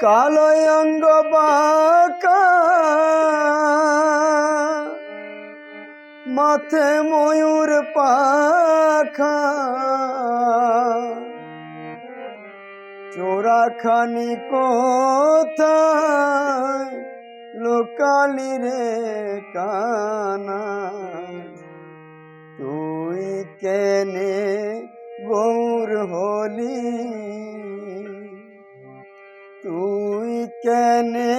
কালয় অঙ্গ বাঁকা মাথে ময়ূর পাখা। চোরাখানি কোথায়? লোকালি রে কানা। তুই কেনে গৌর হলি? কেনে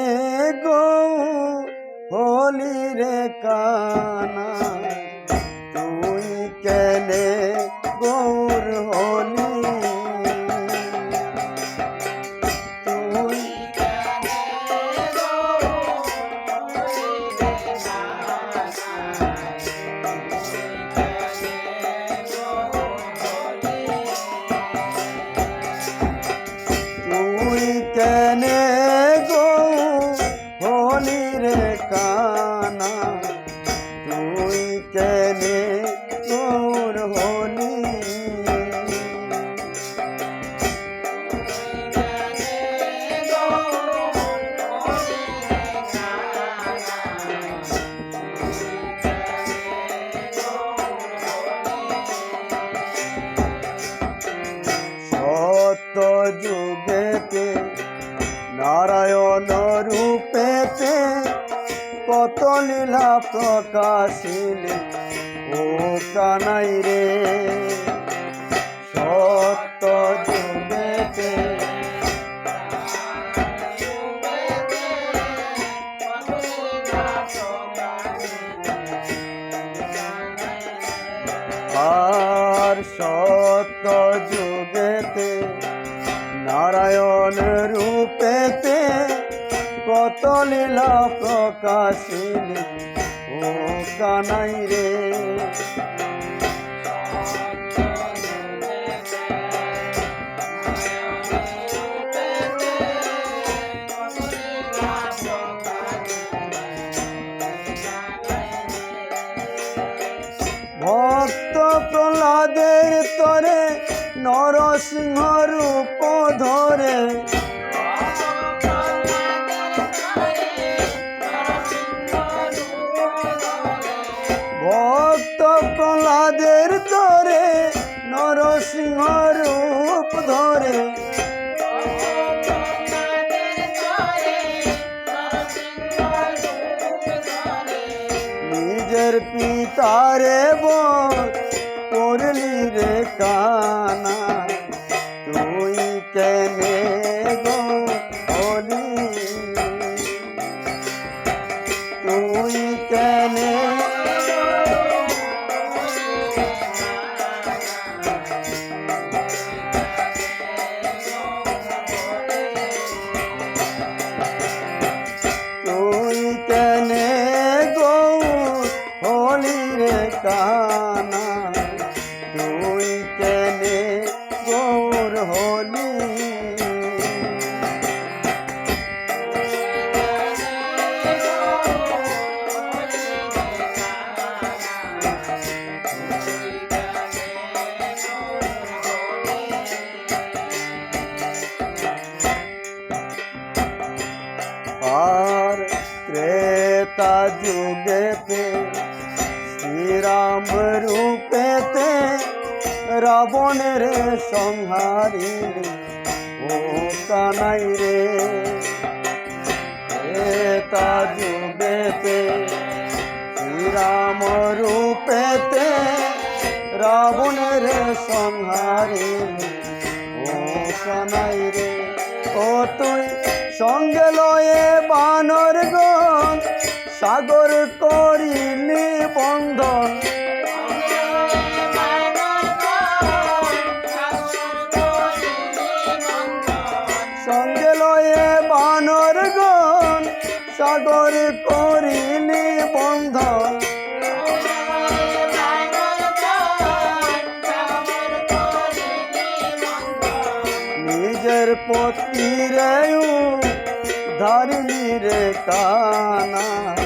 গৌর হলি রে কানা? তুই কেনে গৌর হলি? কেনে প্রকাশিলে ও কানাই রে। সত্য যুগেতে আর সত্য যুগেতে নারায়ণ রূপেতে কত লীলা কানাই রে। ভক্ত প্রহ্লাদের তরে নরসিংহ রূপ ধরে রূপ ধরে নিজের পিতারে বল করলি রে কানা তুই কেনে গো হলি তুই কেনে ত্রেতা যুগেতে শ্রীরাম রূপেতে রাবণের সংহারিলে ও কানাই রে ত্রেতা যুগেতে শ্রীরাম রূপেতে রাবণের সংহারিলে ও কানাই রে ও তুই সঙ্গে লয়ে বানর গণ সাগর করিলি বন্ধন। সঙ্গে লয়ে বানর গণ, সাগর করিলি বন্ধন। নিজের পতি রে ধরলি রে কানা।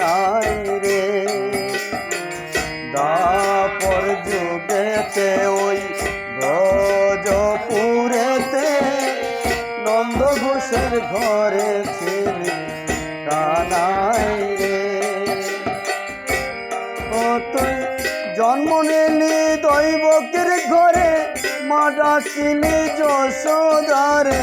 নাই রে। দাপর যুগেতে ওই ব্রজপুরেতে নন্দ ঘোষের ঘরে ছিল কানাই রে। কত জন্ম নিলি দৈবকের ঘরে, মা ডাকিলি যশোদারে।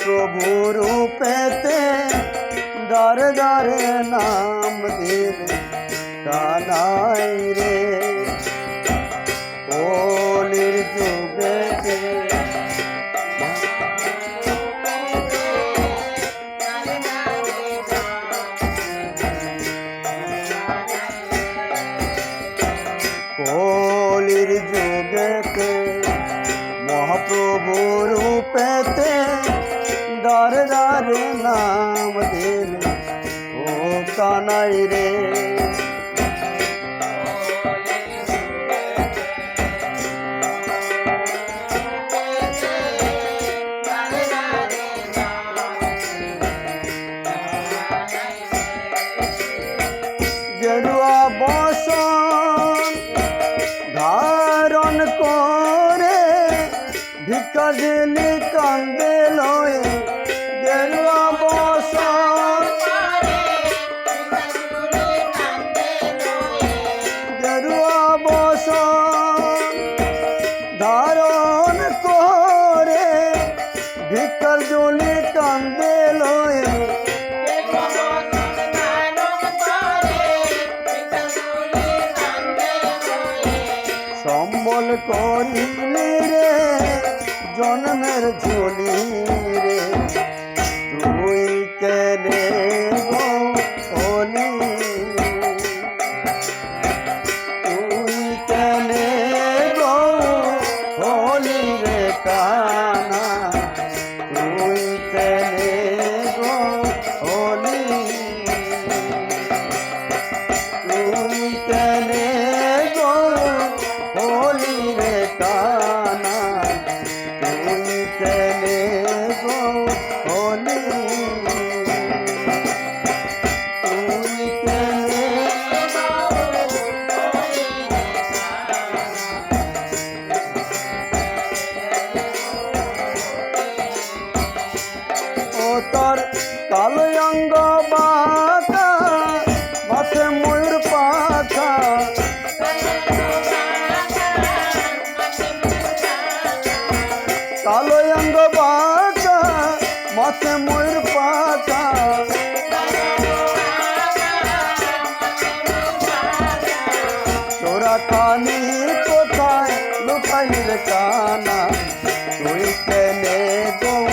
প্রভু রূপেতে ডর ডরে নাম দিলে কানাই রে। ও started বল করিলি রে জন্মের ঝুলি রে। তুই কেনে বলি তুই কেনে বলি রে কানা? तेने गो